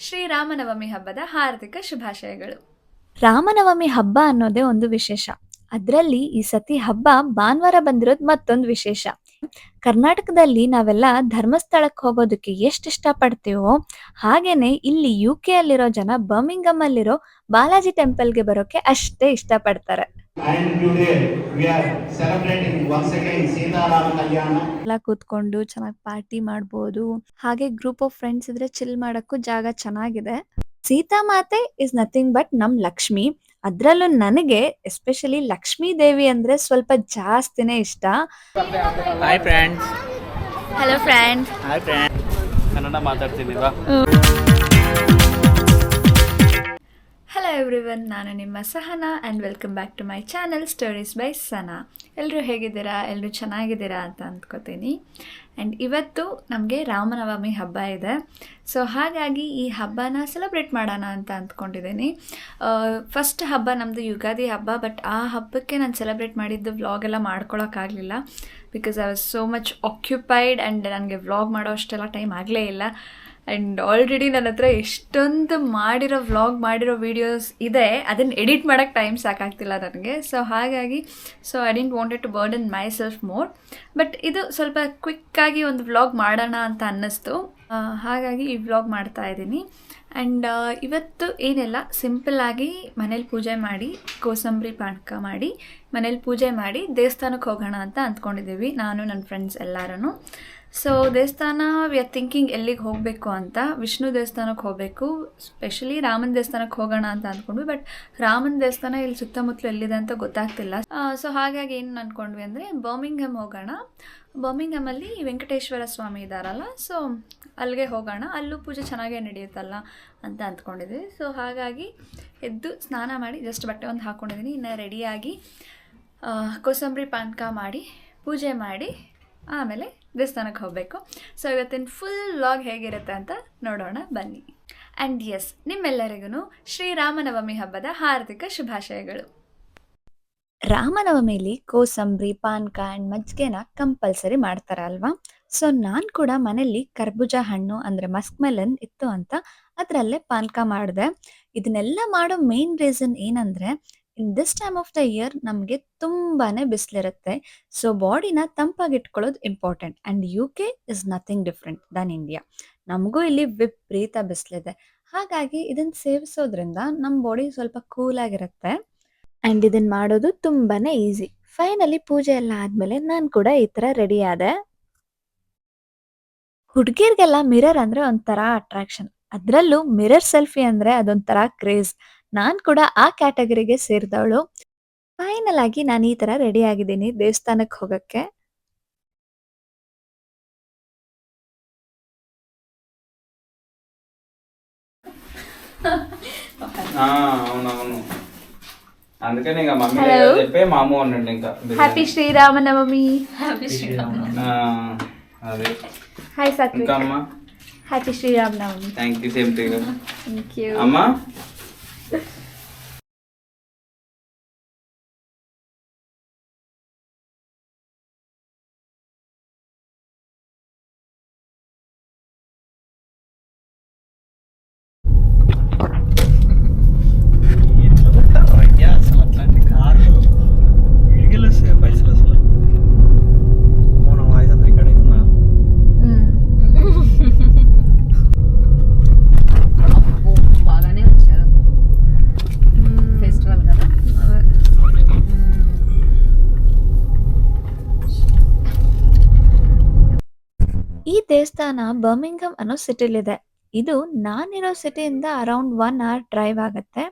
ಶ್ರೀರಾಮನವಮಿ ಹಬ್ಬದ ಹಾರ್ದಿಕ ಶುಭಾಶಯಗಳು. ರಾಮನವಮಿ ಹಬ್ಬ ಅನ್ನೋದೇ ಒಂದು ವಿಶೇಷ. ಅದರಲ್ಲಿ ಈ ಸತಿ ಹಬ್ಬ ಭಾನುವಾರ ಬಂದಿರೋದು ಮತ್ತೊಂದು ವಿಶೇಷ. ಕರ್ನಾಟಕದಲ್ಲಿ ನಾವೆಲ್ಲ ಧರ್ಮಸ್ಥಳಕ್ಕೆ ಹೋಗೋದಕ್ಕೆ ಎಷ್ಟು ಇಷ್ಟಪಡ್ತೀವೋ ಹಾಗೇನೆ ಇಲ್ಲಿ ಯು ಕೆ ಅಲ್ಲಿರೋ ಜನ ಬರ್ಮಿಂಗಮ್ ಅಲ್ಲಿರೋ ಬಾಲಾಜಿ ಟೆಂಪಲ್ಗೆ ಬರೋಕೆ ಅಷ್ಟೇ ಇಷ್ಟಪಡ್ತಾರೆ. And today we are celebrating once again Sita Rama Kalyana. ಎಲ್ಲ ಕೂತ್ಕೊಂಡು ಚೆನ್ನಾಗಿ ಪಾರ್ಟಿ ಮಾಡ್ಬೋದು. ಹಾಗೆ ಗ್ರೂಪ್ ಆಫ್ ಫ್ರೆಂಡ್ಸ್ ಇದ್ರೆ ಚಿಲ್ ಮಾಡಕ್ಕೂ ಜಾಗ ಚೆನ್ನಾಗಿದೆ. ಸೀತಾ ಮಾತೆ ಇಸ್ ನಥಿಂಗ್ ಬಟ್ ನಮ್ ಲಕ್ಷ್ಮಿ. ಅದ್ರಲ್ಲೂ ನನಗೆ ಎಸ್ಪೆಷಲಿ ಲಕ್ಷ್ಮೀ ದೇವಿ ಅಂದ್ರೆ ಸ್ವಲ್ಪ ಜಾಸ್ತಿನೇ ಇಷ್ಟ. ಹಲೋ ಫ್ರೆಂಡ್ಸ್ ಕನ್ನಡ ಮಾತಾಡ್ತಿದ್ದೀವಾ? ಹಲೋ ಎವ್ರಿವನ್ ನಾನು ನಿಮ್ಮ Sahana and welcome back to my channel stories by Sana ಎಲ್ಲರೂ ಹೇಗಿದ್ದೀರಾ? ಎಲ್ಲರೂ ಚೆನ್ನಾಗಿದ್ದೀರಾ ಅಂತ ಅಂದ್ಕೋತೀನಿ. ಆ್ಯಂಡ್ ಇವತ್ತು ನಮಗೆ ರಾಮನವಮಿ ಹಬ್ಬ ಇದೆ. ಸೊ ಹಾಗಾಗಿ ಈ ಹಬ್ಬನ ಸೆಲೆಬ್ರೇಟ್ ಮಾಡೋಣ ಅಂತ ಅಂದ್ಕೊಂಡಿದ್ದೀನಿ. ಫಸ್ಟ್ ಹಬ್ಬ ನಮ್ಮದು ಯುಗಾದಿ ಹಬ್ಬ ಬಟ್ ಆ ಹಬ್ಬಕ್ಕೆ ನಾನು ಸೆಲೆಬ್ರೇಟ್ ಮಾಡಿದ್ದು ವ್ಲಾಗ್ ಎಲ್ಲ ಮಾಡ್ಕೊಳೋಕ್ಕಾಗಲಿಲ್ಲ because I was so much occupied and ನನಗೆ ವ್ಲಾಗ್ ಮಾಡೋ ಅಷ್ಟೆಲ್ಲ ಟೈಮ್ ಆಗಲೇ ಇಲ್ಲ. ಆ್ಯಂಡ್ ಆಲ್ರೆಡಿ ನನ್ನ ಹತ್ರ ಎಷ್ಟೊಂದು ಮಾಡಿರೋ ವ್ಲಾಗ್ ಮಾಡಿರೋ ವೀಡಿಯೋಸ್ ಇದೆ. ಅದನ್ನು ಎಡಿಟ್ ಮಾಡೋಕ್ಕೆ ಟೈಮ್ ಸಾಕಾಗ್ತಿಲ್ಲ ನನಗೆ. ಸೊ ಹಾಗಾಗಿ so I didn't wanted to burden myself more but ಇದು ಸ್ವಲ್ಪ ಕ್ವಿಕ್ಕಾಗಿ ಒಂದು ವ್ಲಾಗ್ ಮಾಡೋಣ ಅಂತ ಅನ್ನಿಸ್ತು. ಹಾಗಾಗಿ ಈ ವ್ಲಾಗ್ ಮಾಡ್ತಾ ಇದ್ದೀನಿ. ಆ್ಯಂಡ್ ಇವತ್ತು ಏನೆಲ್ಲ ಸಿಂಪಲ್ಲಾಗಿ ಮನೇಲಿ ಪೂಜೆ ಮಾಡಿ, ಕೋಸಂಬರಿ ಪಾಕ ಮಾಡಿ, ಮನೇಲಿ ಪೂಜೆ ಮಾಡಿ ದೇವಸ್ಥಾನಕ್ಕೆ ಹೋಗೋಣ ಅಂತ ಅಂದ್ಕೊಂಡಿದ್ದೀವಿ, ನಾನು, ನನ್ನ ಫ್ರೆಂಡ್ಸ್ ಎಲ್ಲರೂ ಸೊ ದೇವಸ್ಥಾನ ವಿ ಆರ್ ಥಿಂಕಿಂಗ್ ಎಲ್ಲಿಗೆ ಹೋಗಬೇಕು ಅಂತ, ವಿಷ್ಣು ದೇವಸ್ಥಾನಕ್ಕೆ ಹೋಗಬೇಕು ಸ್ಪೆಷಲಿ ರಾಮನ ದೇವಸ್ಥಾನಕ್ಕೆ ಹೋಗೋಣ ಅಂತ ಅಂದ್ಕೊಂಡ್ವಿ ಬಟ್ ರಾಮನ ದೇವಸ್ಥಾನ ಇಲ್ಲಿ ಸುತ್ತಮುತ್ತಲು ಎಲ್ಲಿದೆ ಅಂತ ಗೊತ್ತಾಗ್ತಿಲ್ಲ. ಸೊ ಹಾಗಾಗಿ ಏನು ಅಂದ್ಕೊಂಡ್ವಿ ಅಂದರೆ ಬರ್ಮಿಂಗ್ಹಮ್ ಹೋಗೋಣ. ಬರ್ಮಿಂಗ್ಹಮಲ್ಲಿ ವೆಂಕಟೇಶ್ವರ ಸ್ವಾಮಿ ಇದ್ದಾರಲ್ಲ ಸೊ ಅಲ್ಲಿಗೆ ಹೋಗೋಣ. ಅಲ್ಲೂ ಪೂಜೆ ಚೆನ್ನಾಗೇ ನಡೆಯುತ್ತಲ್ಲ ಅಂತ ಅಂದ್ಕೊಂಡಿದ್ವಿ. ಸೊ ಹಾಗಾಗಿ ಎದ್ದು ಸ್ನಾನ ಮಾಡಿ ಜಸ್ಟ್ ಬಟ್ಟೆ ಒಂದು ಹಾಕ್ಕೊಂಡಿದ್ದೀನಿ ಇನ್ನು ರೆಡಿಯಾಗಿ ಕೋಸಂಬರಿ ಪಾನಕ ಮಾಡಿ, ಪೂಜೆ ಮಾಡಿ ಆಮೇಲೆ ದೇವಸ್ಥಾನಕ್ಕೆ ಹೋಗಬೇಕು. ಸೊ ಇವತ್ತಿನ ಫುಲ್ ಲಾಗ್ ಹೇಗಿರುತ್ತೆ ಅಂತ ನೋಡೋಣ, ಬನ್ನಿ. ಆ್ಯಂಡ್ ಎಸ್ ನಿಮ್ಮೆಲ್ಲರಿಗೂ ಶ್ರೀರಾಮನವಮಿ ಹಬ್ಬದ ಹಾರ್ದಿಕ ಶುಭಾಶಯಗಳು. ರಾಮನವಮಿಲಿ ಕೋಸಂಬರಿ ಪಾನಕ ಆ್ಯಂಡ್ ಮಜ್ಜಿಗೆನ ಕಂಪಲ್ಸರಿ ಮಾಡ್ತಾರ ಅಲ್ವಾ ಸೊ ನಾನು ಕೂಡ ಮನೇಲಿ ಕರ್ಬೂಜ ಹಣ್ಣು ಅಂದ್ರೆ ಮಸ್ಕ್ ಮೆಲನ್ ಇತ್ತು ಅಂತ ಅದರಲ್ಲೇ ಪಾನಕ ಮಾಡಿದೆ. ಇದನ್ನೆಲ್ಲ ಮಾಡೋ ಮೇನ್ ರೀಸನ್ ಏನಂದ್ರೆ in this time of the year ನಮಗೆ ತುಂಬಾನೇ ಬಿಸಿಲಿರುತ್ತೆ. ಸೊ ಬಾಡಿನ ತಂಪಾಗಿಟ್ಕೊಳ್ಳೋದು important and U K is nothing different than India ನಮಗೂ ಇಲ್ಲಿ ವಿಪರೀತ ಬಿಸಿಲಿದೆ. ಹಾಗಾಗಿ ಇದನ್ನ ಸೇವಿಸೋದ್ರಿಂದ ನಮ್ಮ ಬಾಡಿ ಸ್ವಲ್ಪ ಕೂಲ್ ಆಗಿರುತ್ತೆ ಅಂಡ್ ಇದನ್ನ ಮಾಡೋದು ತುಂಬಾನೇ ಈಸಿ ಫೈನಲಿ ಪೂಜೆ ಎಲ್ಲ ಆದ್ಮೇಲೆ ನಾನ್ ಕೂಡ ಈ ತರ ರೆಡಿ ಆದೆ ಹುಡ್ಗಿರ್ಗೆಲ್ಲ ಮಿರರ್ ಅಂದ್ರೆ ಒಂಥರ ಅಟ್ರಾಕ್ಷನ್ ಅದ್ರಲ್ಲೂ ಮಿರರ್ ಸೆಲ್ಫಿ ಅಂದ್ರೆ ಅದೊಂಥರ ಕ್ರೇಜ್ ನಾನ್ ಕೂಡ ಆ ಕ್ಯಾಟಗರಿಗೆ ಸೇರಿದವಳು ಫೈನಲ್ ಆಗಿ ನಾನು ಈ ತರ ರೆಡಿ ಆಗಿದ್ದೀನಿ ದೇವಸ್ಥಾನಕ್ಕೆ ಹೋಗಕ್ಕೆ ఆ, అవునవును అందుకని ఇంకా మమ్మీ దగ్గర చెప్పే మా అమ్మ ఉండండి ఇంకా. హ్యాపీ శ్రీరామనవమి హ్యాపీ శ్రీరామనవమి అదే. హాయ్ సత్య ఇంకా అమ్మ? Happy Sriramanavami thank you same to you thank you అమ్మా? ದೇವಸ್ಥಾನ ಬರ್ಮಿಂಗಮ್ ಅನ್ನೋ ಸಿಟಿಲಿದೆ ಇದು. ನಾನಿರೋ ಸಿಟಿಯಿಂದ ಅರೌಂಡ್ ಒನ್ ಅವರ್ ಡ್ರೈವ್ ಆಗುತ್ತೆ.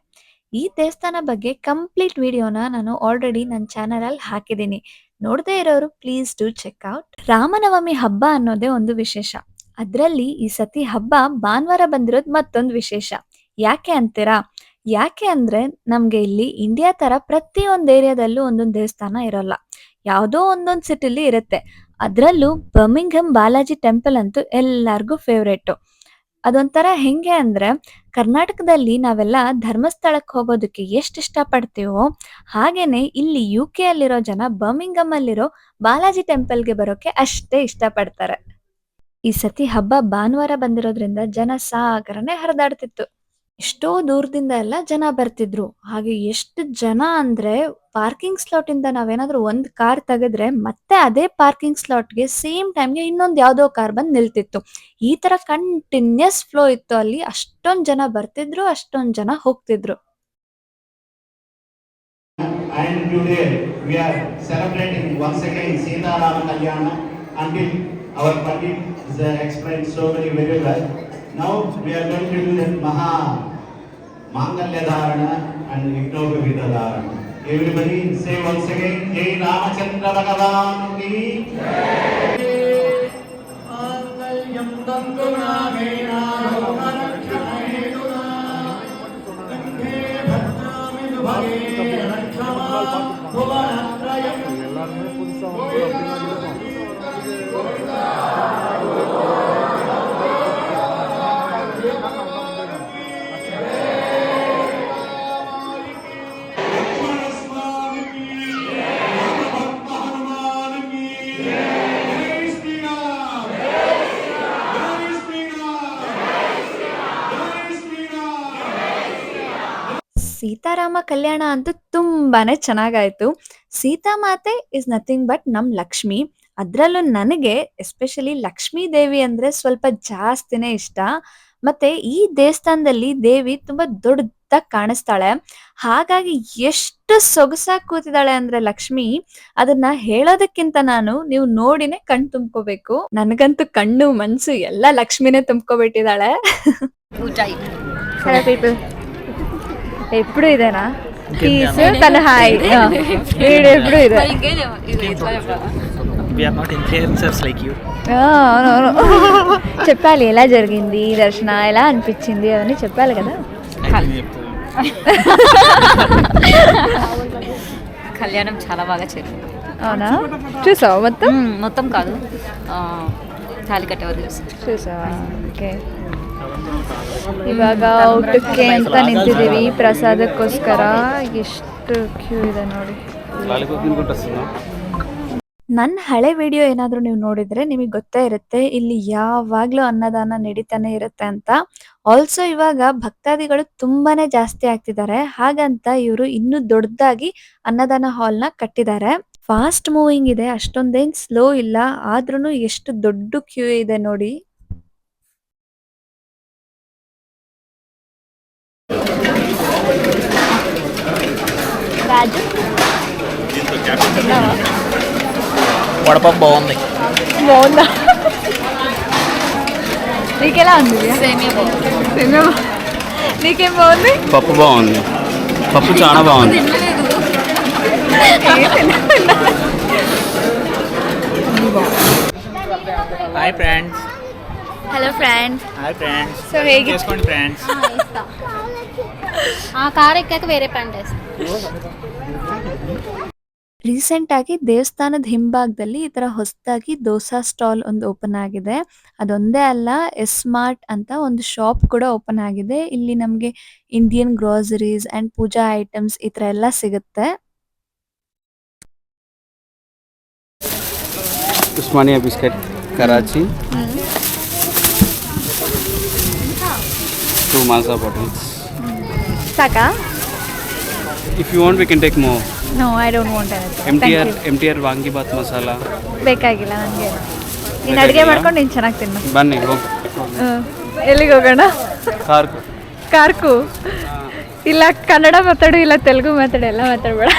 ಈ ದೇವಸ್ಥಾನ ಬಗ್ಗೆ ಕಂಪ್ಲೀಟ್ ವಿಡಿಯೋನ ನಾನು ಆಲ್ರೆಡಿ ನನ್ನ ಚಾನಲ್ ಅಲ್ಲಿ ಹಾಕಿದ್ದೀನಿ ನೋಡದೇ ಇರೋರು please do check out Ramanavami ಹಬ್ಬ ಅನ್ನೋದೇ ಒಂದು ವಿಶೇಷ. ಅದರಲ್ಲಿ ಈ ಸತಿ ಹಬ್ಬ ಭಾನುವಾರ ಬಂದಿರೋದು ಮತ್ತೊಂದು ವಿಶೇಷ. ಯಾಕೆ ಅಂತೀರಾ? ಯಾಕೆ ಅಂದ್ರೆ ನಮ್ಗೆ ಇಲ್ಲಿ ಇಂಡಿಯಾ ತರ ಪ್ರತಿಯೊಂದು ಏರಿಯಾದಲ್ಲೂ ಒಂದೊಂದು ದೇವಸ್ಥಾನ ಇರೋಲ್ಲ. ಯಾವುದೋ ಒಂದೊಂದು ಸಿಟಿಲಿ ಇರುತ್ತೆ. ಅದರಲ್ಲೂ ಬರ್ಮಿಂಗ್ಹಮ್ ಬಾಲಾಜಿ ಟೆಂಪಲ್ ಅಂತೂ ಎಲ್ಲರಿಗೂ ಫೇವ್ರೇಟು ಅದೊಂಥರ ಹೆಂಗೆ ಅಂದ್ರೆ ಕರ್ನಾಟಕದಲ್ಲಿ ನಾವೆಲ್ಲ ಧರ್ಮಸ್ಥಳಕ್ಕೆ ಹೋಗೋದಕ್ಕೆ ಎಷ್ಟು ಇಷ್ಟಪಡ್ತೀವೋ ಹಾಗೇನೆ ಇಲ್ಲಿ ಯು ಕೆ ಅಲ್ಲಿರೋ ಜನ ಬರ್ಮಿಂಗಮ್ ಅಲ್ಲಿರೋ ಬಾಲಾಜಿ ಟೆಂಪಲ್ಗೆ ಬರೋಕೆ ಅಷ್ಟೇ ಇಷ್ಟಪಡ್ತಾರೆ. ಈ ಸತಿ ಹಬ್ಬ ಭಾನುವಾರ ಬಂದಿರೋದ್ರಿಂದ ಜನ ಸಾಗರನೇ ಹರಿದಾಡ್ತಿತ್ತು. ಎಷ್ಟೋ ದೂರದಿಂದ ಎಲ್ಲ ಜನ ಬರ್ತಿದ್ರು. ಹಾಗೆ ಎಷ್ಟು ಜನ ಅಂದ್ರೆ ಪಾರ್ಕಿಂಗ್ ಸ್ಲಾಟ್ ಇಂದ ನಾವೇನಾದ್ರೂ ಒಂದ್ ಕಾರ್ ತೆಗೆದ್ರೆ ಮತ್ತೆ ಅದೇ ಪಾರ್ಕಿಂಗ್ ಸ್ಲಾಟ್ಗೆ ಸೇಮ್ ಟೈಮ್ಗೆ ಇನ್ನೊಂದ್ ಯಾವ್ದೋ ಕಾರ್ ಬಂದ್ ನಿಲ್ತಿತ್ತು. ಈ ತರ ಕಂಟಿನ್ಯೂಸ್ ಫ್ಲೋ ಇತ್ತು ಅಲ್ಲಿ. ಅಷ್ಟೊಂದ್ ಜನ ಬರ್ತಿದ್ರು, ಅಷ್ಟೊಂದ್ ಜನ ಹೋಗ್ತಿದ್ರು. Now we are going to do that Maha मांगल्य धारण अंड विघ्नोप विध धारण एवरीबडी से वंस अगेन जय रामचंद्र भगवान की. जय मांगल्यम तंगुनामे भुवनत्रयम्. ಸೀತಾರಾಮ ಕಲ್ಯಾಣ ಅಂತೂ ತುಂಬಾನೇ ಚೆನ್ನಾಗಾಯ್ತು. ಸೀತಾಮಾತೆ ಇಸ್ ನಥಿಂಗ್ ಬಟ್ ನಮ್ ಲಕ್ಷ್ಮಿ. ಅದ್ರಲ್ಲೂ ನನಗೆ ಎಸ್ಪೆಷಲಿ ಲಕ್ಷ್ಮೀ ದೇವಿ ಅಂದ್ರೆ ಸ್ವಲ್ಪ ಜಾಸ್ತಿನೇ ಇಷ್ಟ. ಮತ್ತೆ ಈ ದೇವಸ್ಥಾನದಲ್ಲಿ ದೇವಿ ತುಂಬಾ ದೊಡ್ಡದಾಗಿ ಕಾಣಿಸ್ತಾಳೆ. ಹಾಗಾಗಿ ಎಷ್ಟು ಸೊಗಸಾಗಿ ಕೂತಿದ್ದಾಳೆ ಅಂದ್ರೆ ಲಕ್ಷ್ಮಿ ಅದನ್ನ ಹೇಳೋದಕ್ಕಿಂತ ನಾನು ನೀವು ನೋಡಿನೇ ಕಣ್ ತುಂಬ್ಕೋಬೇಕು. ನನಗಂತೂ ಕಣ್ಣು ಮನ್ಸು ಎಲ್ಲ ಲಕ್ಷ್ಮಿನೇ ತುಂಬ್ಕೊಬಿಟ್ಟಿದ್ದಾಳೆ. ಊಟಾಯಿ ಹಲೋ ಪೀಪಲ್ ఎప్పుడు ఇదేనా? కీస్ తన హాయ్. వీడు ఎప్పుడు ఇదే? We are not influencers like you. ఆ, అవునవును. చెప్పాలి ఎలా జరిగింది దర్శన ఎలా అనిపించింది అవన్నీ చెప్పాలి కదా. కళ్యాణం చాలా బాగా జరిగింది. అవునా? చూసావా మొత్తం? మొత్తం కాదు. ఆ, తాళి కట్టేవారు చూసి చూసావా? ಓಕೆ ಇವಾಗ ಊಟಕ್ಕೆ ಅಂತ ನಿಂತಿದ್ದೀವಿ. ಪ್ರಸಾದಕ್ಕೋಸ್ಕರ ಎಷ್ಟು ಕ್ಯೂ ಇದೆ ನೋಡಿ. ನನ್ನ ಹಳೆ ವಿಡಿಯೋ ಏನಾದರೂ ನೀವು ನೋಡಿದ್ರೆ ನಿಮಗೆ ಗೊತ್ತೇ ಇರುತ್ತೆ, ಇಲ್ಲಿ ಯಾವಾಗಲೂ ಅನ್ನದಾನ ನಡೀತಾನೆ ಇರುತ್ತೆ ಅಂತ. ಆಲ್ಸೋ ಇವಾಗ ಭಕ್ತಾದಿಗಳು ತುಂಬಾನೇ ಜಾಸ್ತಿ ಆಗ್ತಿದ್ದಾರೆ. ಹಾಗಂತ ಇವರು ಇನ್ನೂ ದೊಡ್ಡದಾಗಿ ಅನ್ನದಾನ ಹಾಲ್ನ ಕಟ್ಟಿದ್ದಾರೆ. ಫಾಸ್ಟ್ ಮೂವಿಂಗ್ ಇದೆ, ಅಷ್ಟೊಂದೇನು ಸ್ಲೋ ಇಲ್ಲ ಆದ್ರೂ ಎಷ್ಟು ದೊಡ್ಡ ಕ್ಯೂ ಇದೆ ನೋಡಿ. వడపప్పు బాగుంది. బాగుందా? నీకెలా ఉంది సేమియా నీకేం బాగుంది? పప్పు బాగుంది. పప్పు చాలా బాగుంది. Hi friends. Hello friend hi friends. So ಹೇಗೆ చేసుకోండి ఫ్రెండ్స్? ఆ కార్ ఎక్కాక వేరే ప్యాంట్ వేస్తా. ರೀಸೆಂಟ್ ಆಗಿ ದೇವಸ್ಥಾನದ ಹಿಂಭಾಗದಲ್ಲಿ ಈ ತರ ಹೊಸದಾಗಿ ದೋಸಾ ಸ್ಟಾಲ್ ಒಂದು ಓಪನ್ ಆಗಿದೆ. ಅದೊಂದೇ ಅಲ್ಲ ಎಸ್ ಸ್ಮಾರ್ಟ್ ಅಂತ ಒಂದು ಶಾಪ್ ಕೂಡ ಓಪನ್ ಆಗಿದೆ. ಇಲ್ಲಿ ನಮಗೆ Indian groceries and puja items ಈ ತರ ಎಲ್ಲ ಸಿಗುತ್ತೆ. Osmania biscuit Karachi. Two Maaza bottles ಸಾಕಾ? If you want we can take more no I don't want M T R M T R vangibath masala ಬೇಕಾಗಿಲ್ಲ ನನಗೆ ನೀನು ಅಡುಗೆ ಮಾಡ್ಕೊಂಡು ನೀನು ಚೆನ್ನಾಗಿ ತಿನ್ನು. ಬನ್ನಿ ಎಲ್ಲಿಗೆ ಹೋಗೋಣ? ಕಾರ್ಕು. ಕಾರ್ಕು? ಇಲ್ಲ ಕನ್ನಡ ಮಾತಾಡು ಇಲ್ಲ ತೆಲುಗು ಮಾತಾಡು ಎಲ್ಲ ಮಾತಾಡಬೇಡ.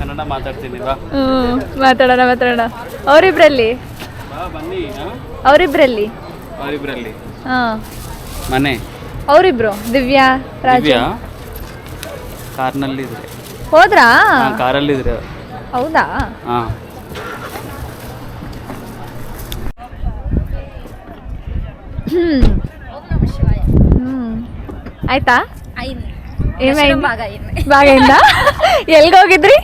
ಕನ್ನಡ ಮಾತಾಡ್ತೀನಿ ಬಾ. ಹ್ಞೂ ಮಾತಾಡೋಣ ಮಾತಾಡೋಣ. ಅವರಿಬ್ರಲ್ಲಿ? ಬಾ ಬನ್ನಿ ಅವರಿಬ್ರಲ್ಲಿ? ಅವರಿಬ್ರಲ್ಲಿ. ಹಾಂ. ಮನೆ. ಅವರಿಬ್ರು? ದಿವ್ಯಾ ರಾಜ? ಕಾರ್ನಲ್ಲಿ ಇದ್ರೆ ಹೋದ್ರಾ ಕಾರಲ್ಲಿ ಇದ್ರೆ ಹೌದಾ ಹಾಂ ಆಯ್ತಾ ಬಾಗಯಿಂದ ಎಲ್ಗೋಗಿದ್ರಿ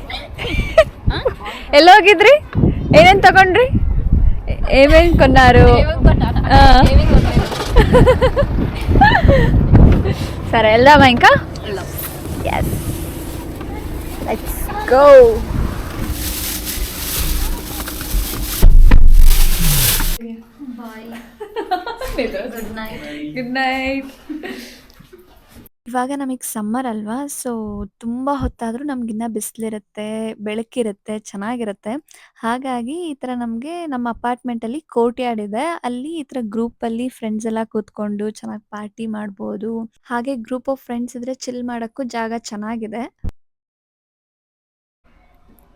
ಎಲ್ಲೋಗಿದ್ರಿ ಏನೇನು ತಗೊಂಡ್ರಿ ఏమేం కొన్నారు సరే వెళ్దామా ఇంకా yes Let's go! Good night Good night ಇವಾಗ ನಮಗೆ ಸಮ್ಮರ್ ಅಲ್ವಾ? ಸೊ ತುಂಬಾ ಹೊತ್ತಾದ್ರೂ ನಮ್ಗಿನ್ನ ಬಿಸಿಲಿರುತ್ತೆ ಬೆಳಕಿರುತ್ತೆ ಚೆನ್ನಾಗಿರುತ್ತೆ. ಹಾಗಾಗಿ ಈ ತರ ನಮ್ಗೆ ನಮ್ಮ ಅಪಾರ್ಟ್ಮೆಂಟಲ್ಲಿ ಕೋರ್ಟ್ ಯಾರ್ಡ್ ಇದೆ. ಅಲ್ಲಿ ಈ ಗ್ರೂಪ್ ಅಲ್ಲಿ ಫ್ರೆಂಡ್ಸ್ ಎಲ್ಲ ಕೂತ್ಕೊಂಡು ಚೆನ್ನಾಗಿ ಪಾರ್ಟಿ ಮಾಡ್ಬೋದು. ಹಾಗೆ ಗ್ರೂಪ್ ಆಫ್ ಫ್ರೆಂಡ್ಸ್ ಇದ್ರೆ ಚಿಲ್ ಮಾಡೋಕ್ಕೂ ಜಾಗ ಚೆನ್ನಾಗಿದೆ.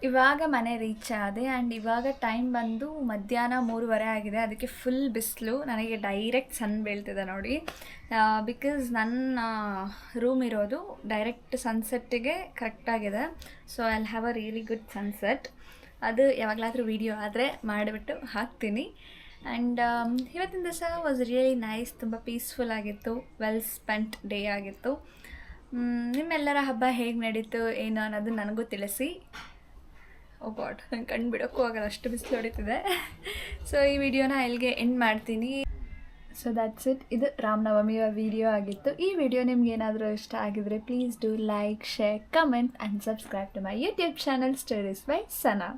ಇವಾಗ ಮನೆ ರೀಚ್ ಆದೆ ಆ್ಯಂಡ್ ಇವಾಗ ಟೈಮ್ ಬಂದು ಮಧ್ಯಾಹ್ನ ಮೂರುವರೆ ಆಗಿದೆ. ಅದಕ್ಕೆ ಫುಲ್ ಬಿಸಿಲು. ನನಗೆ ಡೈರೆಕ್ಟ್ ಸನ್ ಬೀಳ್ತಿದೆ ನೋಡಿ. ಬಿಕಾಸ್ ನನ್ನ ರೂಮ್ ಇರೋದು ಡೈರೆಕ್ಟ್ ಸನ್ಸೆಟ್ಟಿಗೆ ಕರೆಕ್ಟಾಗಿದೆ so I have a really good sunset ಅದು ಯಾವಾಗಲಾದರೂ ವೀಡಿಯೋ ಆದರೆ ಮಾಡಿಬಿಟ್ಟು ಹಾಕ್ತೀನಿ. ಆ್ಯಂಡ್ ಇವತ್ತಿನ ದಿವಸ ವಾಸ್ ರಿಯಲಿ ನೈಸ್ ತುಂಬ ಪೀಸ್ಫುಲ್ ಆಗಿತ್ತು. ವೆಲ್ ಸ್ಪೆಂಟ್ ಡೇ ಆಗಿತ್ತು. ನಿಮ್ಮೆಲ್ಲರ ಹಬ್ಬ ಹೇಗೆ ನಡೀತು, ಏನು ಅನ್ನೋದು ನನಗೂ ತಿಳಿಸಿ. ಓ ಗಾಡ್ ನಂಗೆ ಕಣ್ಣು ಬಿಡೋಕ್ಕೂ ಆಗಲ್ಲ, ಅಷ್ಟು ಬಿಸಿಲು ಹೊಡಿತಿದೆ. ಸೊ ಈ ವಿಡಿಯೋನ ಇಲ್ಲಿಗೆ ಎಂಡ್ ಮಾಡ್ತೀನಿ. ಸೊ ದ್ಯಾಟ್ಸ್ ಇಟ್ ಇದು ರಾಮನವಮಿಯ ವಿಡಿಯೋ ಆಗಿತ್ತು. ಈ ವಿಡಿಯೋ ನಿಮ್ಗೆ ಏನಾದರೂ ಇಷ್ಟ ಆಗಿದ್ರೆ please do like share comment and subscribe to my YouTube channel stories by Sana